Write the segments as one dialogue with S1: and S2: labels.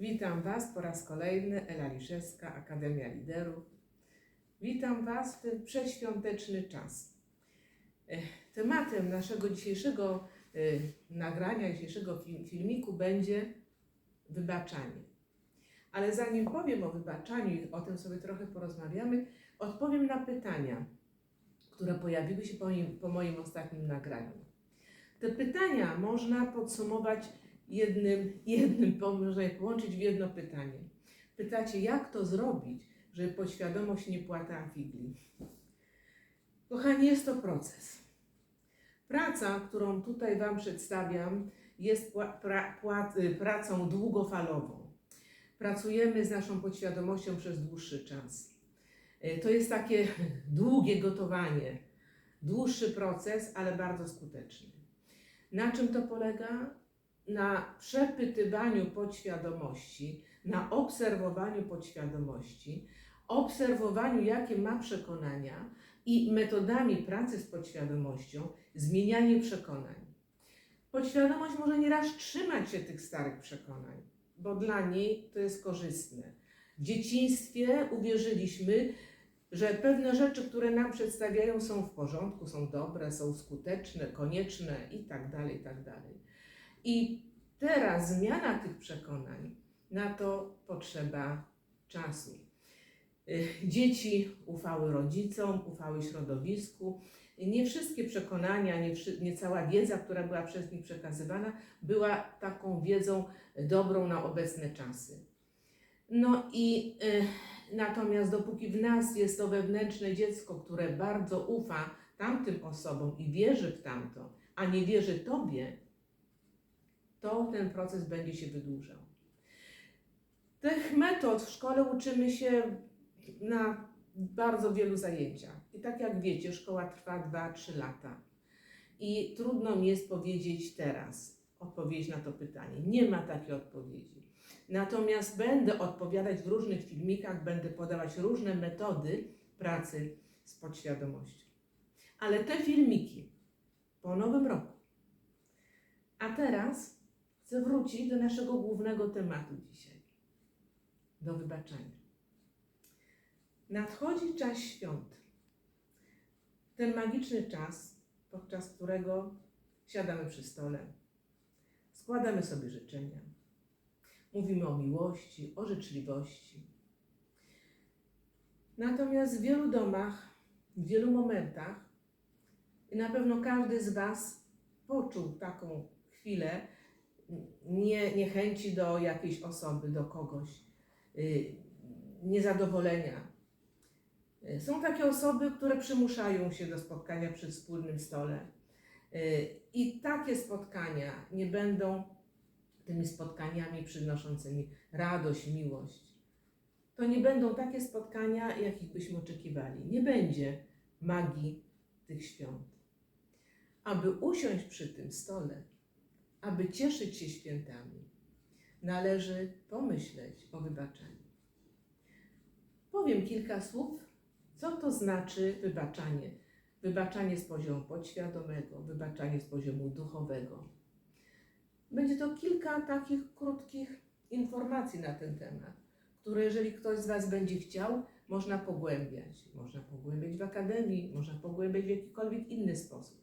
S1: Witam Was po raz kolejny, Ela Liszewska, Akademia Liderów. Witam Was w ten przedświąteczny czas. Tematem naszego dzisiejszego eh, nagrania, dzisiejszego fil- filmiku będzie wybaczanie. Ale zanim powiem o wybaczaniu i o tym sobie trochę porozmawiamy, odpowiem na pytania, które pojawiły się po moim, po moim ostatnim nagraniu. Te pytania można podsumować jednym, jednym, można je połączyć w jedno pytanie. Pytacie, jak to zrobić, żeby podświadomość nie płatała figli? Kochani, jest to proces. Praca, którą tutaj Wam przedstawiam, jest pra, pła, y, pracą długofalową. Pracujemy z naszą podświadomością przez dłuższy czas. Y, To jest takie długie gotowanie, dłuższy proces, ale bardzo skuteczny. Na czym to polega? Na przepytywaniu podświadomości, na obserwowaniu podświadomości, obserwowaniu, jakie ma przekonania i metodami pracy z podświadomością zmienianie przekonań. Podświadomość może nieraz trzymać się tych starych przekonań, bo dla niej to jest korzystne. W dzieciństwie uwierzyliśmy, że pewne rzeczy, które nam przedstawiają, są w porządku, są dobre, są skuteczne, konieczne i tak dalej, i teraz zmiana tych przekonań, na to potrzeba czasu. Y, Dzieci ufały rodzicom, ufały środowisku. Nie wszystkie przekonania, nie, nie cała wiedza, która była przez nich przekazywana, była taką wiedzą dobrą na obecne czasy. No i y, natomiast dopóki w nas jest to wewnętrzne dziecko, które bardzo ufa tamtym osobom i wierzy w tamto, a nie wierzy Tobie, to ten proces będzie się wydłużał. Tych metod w szkole uczymy się na bardzo wielu zajęciach. I tak jak wiecie, szkoła trwa 2-3 lata. I trudno mi jest powiedzieć teraz odpowiedź na to pytanie. Nie ma takiej odpowiedzi. Natomiast będę odpowiadać w różnych filmikach, będę podawać różne metody pracy z podświadomością. Ale te filmiki po nowym roku. A teraz chcę wrócić do naszego głównego tematu dzisiaj do wybaczania. Nadchodzi czas świąt. Ten magiczny czas, podczas którego siadamy przy stole, składamy sobie życzenia, mówimy o miłości, o życzliwości. Natomiast w wielu domach, w wielu momentach, i na pewno każdy z Was poczuł taką chwilę nie, niechęci do jakiejś osoby, do kogoś, y, niezadowolenia. Y, Są takie osoby, które przymuszają się do spotkania przy wspólnym stole. Y, I takie spotkania nie będą tymi spotkaniami przynoszącymi radość, miłość. To nie będą takie spotkania, jakich byśmy oczekiwali. Nie będzie magii tych świąt. Aby usiąść przy tym stole, aby cieszyć się świętami, należy pomyśleć o wybaczeniu. Powiem kilka słów, co to znaczy wybaczanie. Wybaczanie z poziomu podświadomego, wybaczanie z poziomu duchowego. Będzie to kilka takich krótkich informacji na ten temat, które jeżeli ktoś z Was będzie chciał, można pogłębiać. Można pogłębiać w akademii, można pogłębiać w jakikolwiek inny sposób.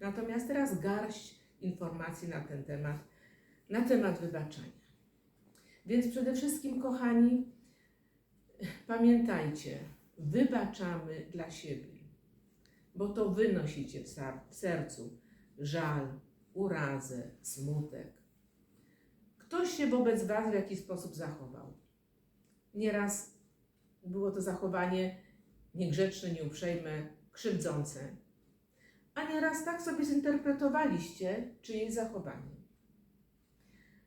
S1: Natomiast teraz garść informacji na ten temat, na temat wybaczania. Więc przede wszystkim, kochani, pamiętajcie, wybaczamy dla siebie, bo to wy nosicie w sercu żal, urazę, smutek. Ktoś się wobec was w jakiś sposób zachował. Nieraz było to zachowanie niegrzeczne, nieuprzejme, krzywdzące, a nieraz tak sobie zinterpretowaliście czyjeś zachowanie.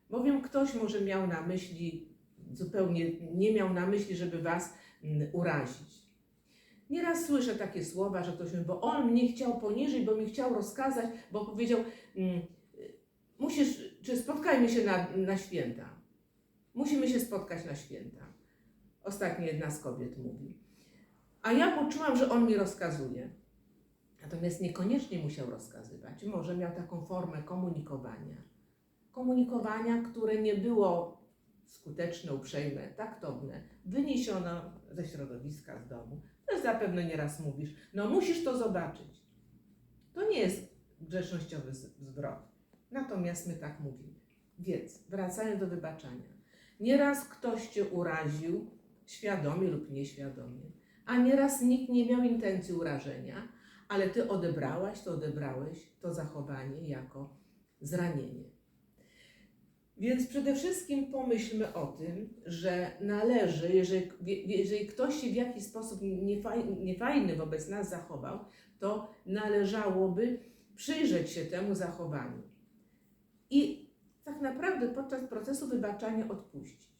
S1: Bowiem ktoś może miał na myśli, zupełnie nie miał na myśli, żeby was mm, urazić. Nieraz słyszę takie słowa, że ktoś mówi, bo on mnie chciał poniżyć, bo mi chciał rozkazać, bo powiedział, mm, musisz, czy spotkajmy się na, na święta. Musimy się spotkać na święta. Ostatnio jedna z kobiet mówi. A ja poczułam, że on mi rozkazuje. Natomiast niekoniecznie musiał rozkazywać. Może miał taką formę komunikowania. Komunikowania, które nie było skuteczne, uprzejme, taktowne, wyniesiono ze środowiska, z domu. Też zapewne nieraz mówisz, no musisz to zobaczyć. To nie jest grzecznościowy zwrot. Natomiast my tak mówimy. Więc wracając do wybaczania. Nieraz ktoś cię uraził, świadomie lub nieświadomie, a nieraz nikt nie miał intencji urażenia, ale ty odebrałaś, to odebrałeś to zachowanie jako zranienie. Więc przede wszystkim pomyślmy o tym, że należy, jeżeli, jeżeli ktoś się w jakiś sposób niefaj- niefajny wobec nas zachował, to należałoby przyjrzeć się temu zachowaniu i tak naprawdę podczas procesu wybaczania odpuścić.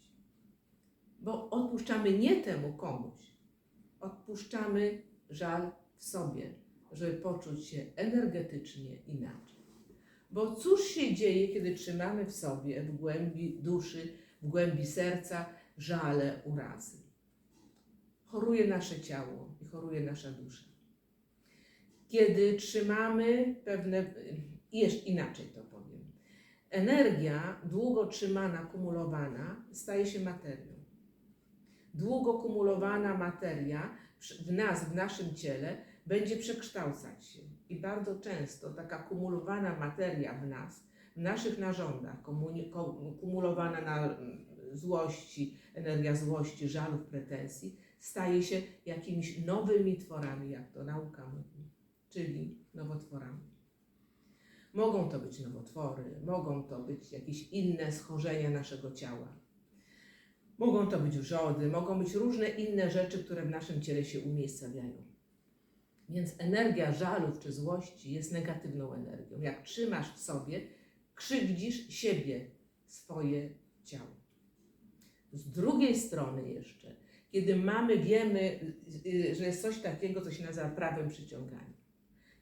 S1: Bo odpuszczamy nie temu komuś, odpuszczamy żal w sobie, żeby poczuć się energetycznie inaczej. Bo cóż się dzieje, kiedy trzymamy w sobie, w głębi duszy, w głębi serca żale, urazy? Choruje nasze ciało i choruje nasza dusza. Kiedy trzymamy pewne, jeszcze inaczej to powiem, energia długo trzymana, kumulowana staje się materią. Długo kumulowana materia w nas, w naszym ciele, będzie przekształcać się. I bardzo często taka kumulowana materia w nas, w naszych narządach, kumulowana na mm, złości, energia złości, żalów, pretensji, staje się jakimiś nowymi tworami, jak to nauka mówi, czyli nowotworami. Mogą to być nowotwory, mogą to być jakieś inne schorzenia naszego ciała. Mogą to być wrzody, mogą być różne inne rzeczy, które w naszym ciele się umiejscowiają. Więc energia żalów czy złości jest negatywną energią. Jak trzymasz w sobie, krzywdzisz siebie, swoje ciało. Z drugiej strony jeszcze, kiedy mamy, wiemy, y, y, że jest coś takiego, co się nazywa prawem przyciągania.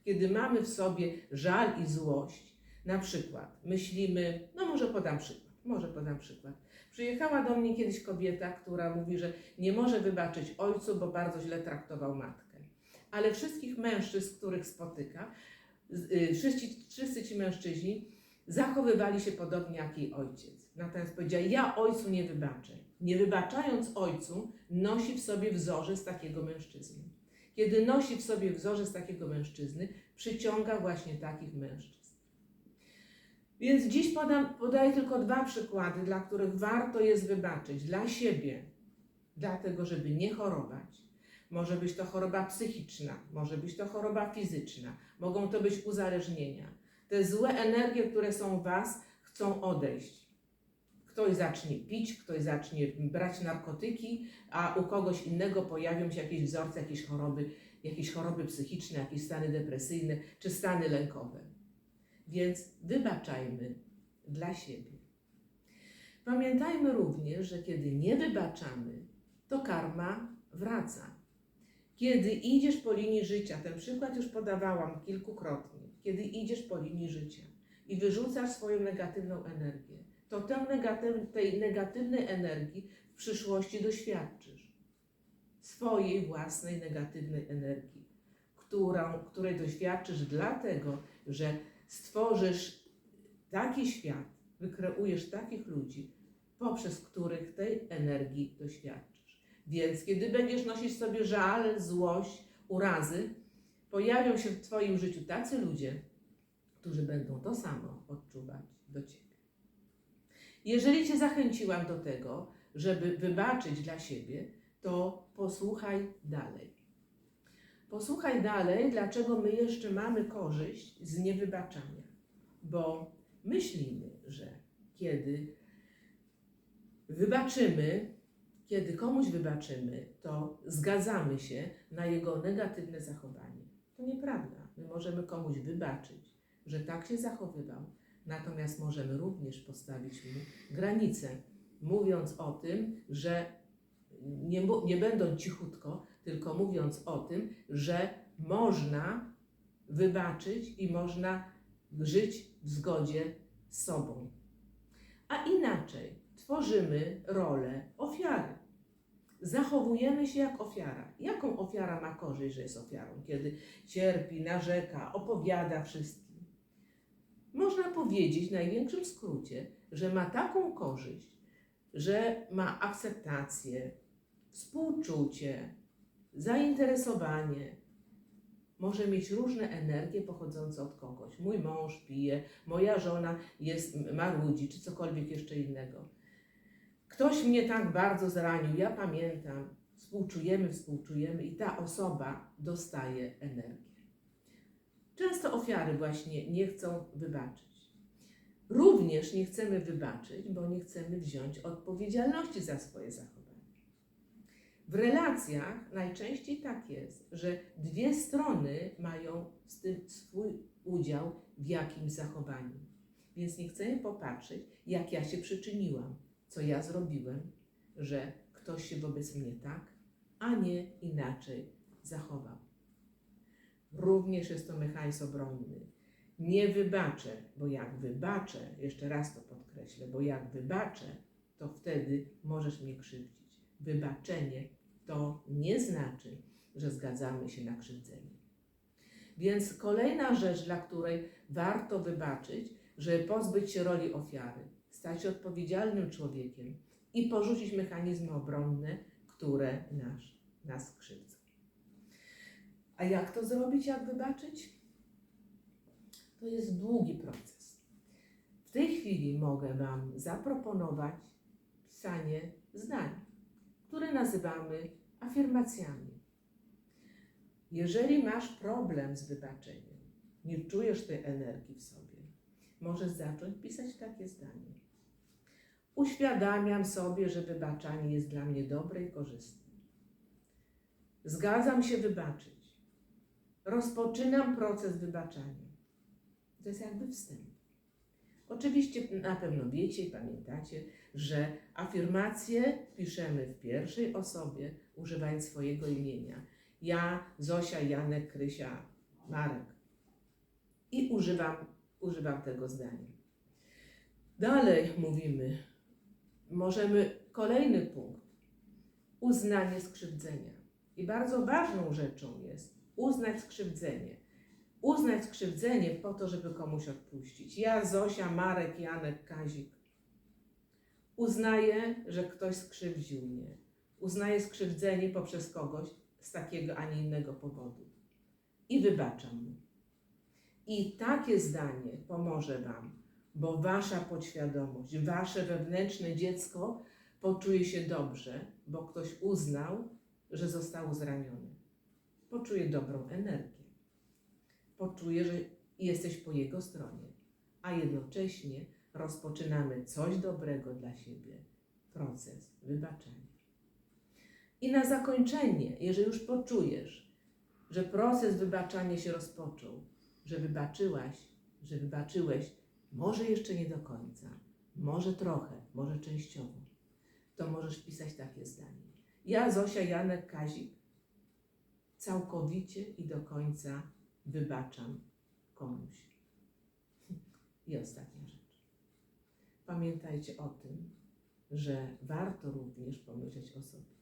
S1: Kiedy mamy w sobie żal i złość, na przykład myślimy, no może podam przykład, może podam przykład. Przyjechała do mnie kiedyś kobieta, która mówi, że nie może wybaczyć ojcu, bo bardzo źle traktował matkę. Ale wszystkich mężczyzn, których spotyka, y, wszyscy, wszyscy ci mężczyźni zachowywali się podobnie jak jej ojciec. Natomiast powiedziała, ja ojcu nie wybaczę. Nie wybaczając ojcu, nosi w sobie wzorzec takiego mężczyzny. Kiedy nosi w sobie wzorzec takiego mężczyzny, przyciąga właśnie takich mężczyzn. Więc dziś podam, podaję tylko dwa przykłady, dla których warto jest wybaczyć. Dla siebie, dlatego żeby nie chorować. Może być to choroba psychiczna, może być to choroba fizyczna, mogą to być uzależnienia. Te złe energie, które są w Was, chcą odejść. Ktoś zacznie pić, ktoś zacznie brać narkotyki, a u kogoś innego pojawią się jakieś wzorce, jakieś choroby, jakieś choroby psychiczne, jakieś stany depresyjne czy stany lękowe. Więc wybaczajmy dla siebie. Pamiętajmy również, że kiedy nie wybaczamy, to karma wraca. Kiedy idziesz po linii życia, ten przykład już podawałam kilkukrotnie, kiedy idziesz po linii życia i wyrzucasz swoją negatywną energię, to tę negatyw, tej negatywnej energii w przyszłości doświadczysz. Swojej własnej negatywnej energii, którą, której doświadczysz dlatego, że stworzysz taki świat, wykreujesz takich ludzi, poprzez których tej energii doświadczysz. Więc kiedy będziesz nosić sobie żal, złość, urazy, pojawią się w Twoim życiu tacy ludzie, którzy będą to samo odczuwać do Ciebie. Jeżeli Cię zachęciłam do tego, żeby wybaczyć dla siebie, to posłuchaj dalej. Posłuchaj dalej, dlaczego my jeszcze mamy korzyść z niewybaczania. Bo myślimy, że kiedy wybaczymy, kiedy komuś wybaczymy, to zgadzamy się na jego negatywne zachowanie. To nieprawda. My możemy komuś wybaczyć, że tak się zachowywał, natomiast możemy również postawić mu granicę, mówiąc o tym, że nie, nie będąc cichutko, tylko mówiąc o tym, że można wybaczyć i można żyć w zgodzie z sobą. A inaczej tworzymy rolę ofiary. Zachowujemy się jak ofiara. Jaką ofiara ma korzyść, że jest ofiarą, kiedy cierpi, narzeka, opowiada wszystkim? Można powiedzieć w największym skrócie, że ma taką korzyść, że ma akceptację, współczucie, zainteresowanie. Może mieć różne energie pochodzące od kogoś. Mój mąż pije, moja żona jest marudzi, czy cokolwiek jeszcze innego. Ktoś mnie tak bardzo zranił, ja pamiętam, współczujemy, współczujemy i ta osoba dostaje energię. Często ofiary właśnie nie chcą wybaczyć. Również nie chcemy wybaczyć, bo nie chcemy wziąć odpowiedzialności za swoje zachowanie. W relacjach najczęściej tak jest, że dwie strony mają z tym swój udział w jakimś zachowaniu. Więc nie chcemy popatrzeć, jak ja się przyczyniłam, co ja zrobiłem, że ktoś się wobec mnie tak, a nie inaczej zachował. Również jest to mechanizm obronny. Nie wybaczę, bo jak wybaczę, jeszcze raz to podkreślę, bo jak wybaczę, to wtedy możesz mnie krzywdzić. Wybaczenie to nie znaczy, że zgadzamy się na krzywdzenie. Więc kolejna rzecz, dla której warto wybaczyć, żeby pozbyć się roli ofiary, stać się odpowiedzialnym człowiekiem i porzucić mechanizmy obronne, które nas, nas krzywdzą. A jak to zrobić, jak wybaczyć? To jest długi proces. W tej chwili mogę Wam zaproponować pisanie zdań, które nazywamy afirmacjami. Jeżeli masz problem z wybaczeniem, nie czujesz tej energii w sobie, możesz zacząć pisać takie zdanie. Uświadamiam sobie, że wybaczanie jest dla mnie dobre i korzystne. Zgadzam się wybaczyć. Rozpoczynam proces wybaczania. To jest jakby wstęp. Oczywiście na pewno wiecie i pamiętacie, że afirmacje piszemy w pierwszej osobie, używając swojego imienia. Ja, Zosia, Janek, Krysia, Marek. I używam, używam tego zdania. Dalej mówimy, możemy kolejny punkt. Uznanie skrzywdzenia. I bardzo ważną rzeczą jest uznać skrzywdzenie. Uznać skrzywdzenie po to, żeby komuś odpuścić. Ja, Zosia, Marek, Janek, Kazik. Uznaję, że ktoś skrzywdził mnie. Uznaję skrzywdzenie poprzez kogoś z takiego, a nie innego powodu. I wybaczam mu. I takie zdanie pomoże Wam, bo Wasza podświadomość, Wasze wewnętrzne dziecko poczuje się dobrze, bo ktoś uznał, że został zraniony. Poczuje dobrą energię. Poczuje, że jesteś po jego stronie, a jednocześnie rozpoczynamy coś dobrego dla siebie proces wybaczenia. I na zakończenie, jeżeli już poczujesz, że proces wybaczania się rozpoczął, że wybaczyłaś, że wybaczyłeś, może jeszcze nie do końca, może trochę, może częściowo, to możesz pisać takie zdanie. Ja, Zosia, Janek, Kazik, całkowicie i do końca wybaczam komuś. I ostatnia rzecz. Pamiętajcie o tym, że warto również pomyśleć o sobie.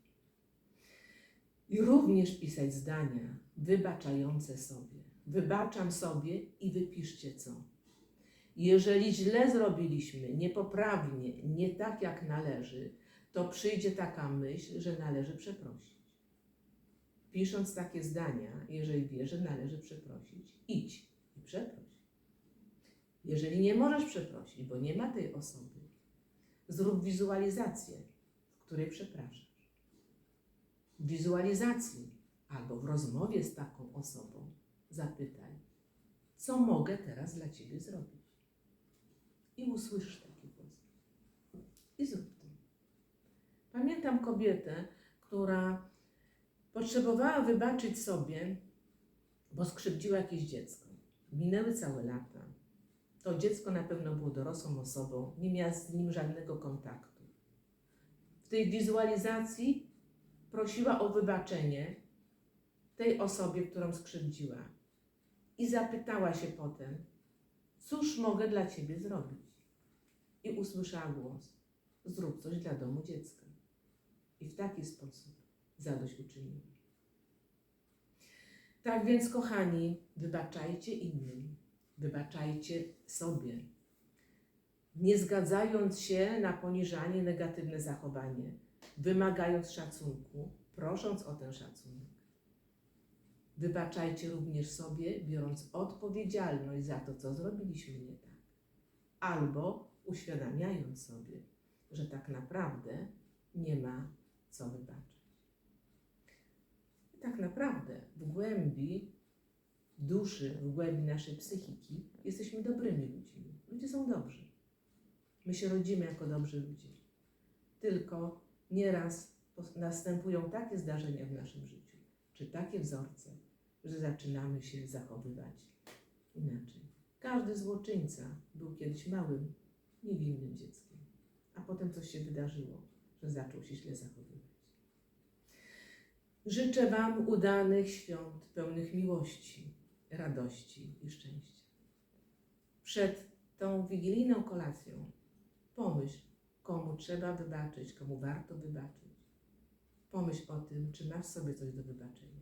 S1: I również pisać zdania wybaczające sobie. Wybaczam sobie i wypiszcie co. Jeżeli źle zrobiliśmy, niepoprawnie, nie tak jak należy, to przyjdzie taka myśl, że należy przeprosić. Pisząc takie zdania, jeżeli wiesz, że należy przeprosić, idź i przeproś. Jeżeli nie możesz przeprosić, bo nie ma tej osoby, zrób wizualizację, w której przepraszasz. W wizualizacji albo w rozmowie z taką osobą zapytaj, co mogę teraz dla Ciebie zrobić. I usłyszysz taki głos. I zrób to. Pamiętam kobietę, która potrzebowała wybaczyć sobie, bo skrzywdziła jakieś dziecko. Minęły całe lata. To dziecko na pewno było dorosłą osobą, nie miała z nim żadnego kontaktu. W tej wizualizacji prosiła o wybaczenie tej osobie, którą skrzywdziła. I zapytała się potem, cóż mogę dla ciebie zrobić? I usłyszała głos: Zrób coś dla domu dziecka. I w taki sposób zadośćuczyniła. Tak więc, kochani, wybaczajcie innym, wybaczajcie sobie. nie zgadzając się na poniżanie, negatywne zachowanie, wymagając szacunku, prosząc o ten szacunek. Wybaczajcie również sobie, biorąc odpowiedzialność za to, co zrobiliśmy nie tak, albo uświadamiając sobie, że tak naprawdę nie ma co wybaczyć. I tak naprawdę w głębi duszy, w głębi naszej psychiki jesteśmy dobrymi ludźmi. Ludzie są dobrzy. My się rodzimy jako dobrzy ludzie. Tylko nieraz następują takie zdarzenia w naszym życiu, czy takie wzorce, że zaczynamy się zachowywać inaczej. Każdy złoczyńca był kiedyś małym, niewinnym dzieckiem, a potem coś się wydarzyło, że zaczął się źle zachowywać. Życzę Wam udanych świąt, pełnych miłości, radości i szczęścia. Przed tą wigilijną kolacją pomyśl, komu trzeba wybaczyć, komu warto wybaczyć. Pomyśl o tym, czy masz sobie coś do wybaczenia.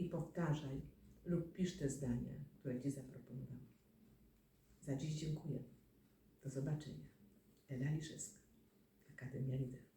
S1: I powtarzaj lub pisz te zdania, które Ci zaproponowałam. Za dziś dziękuję. Do zobaczenia. Ela Liszewska, Akademia Liderów.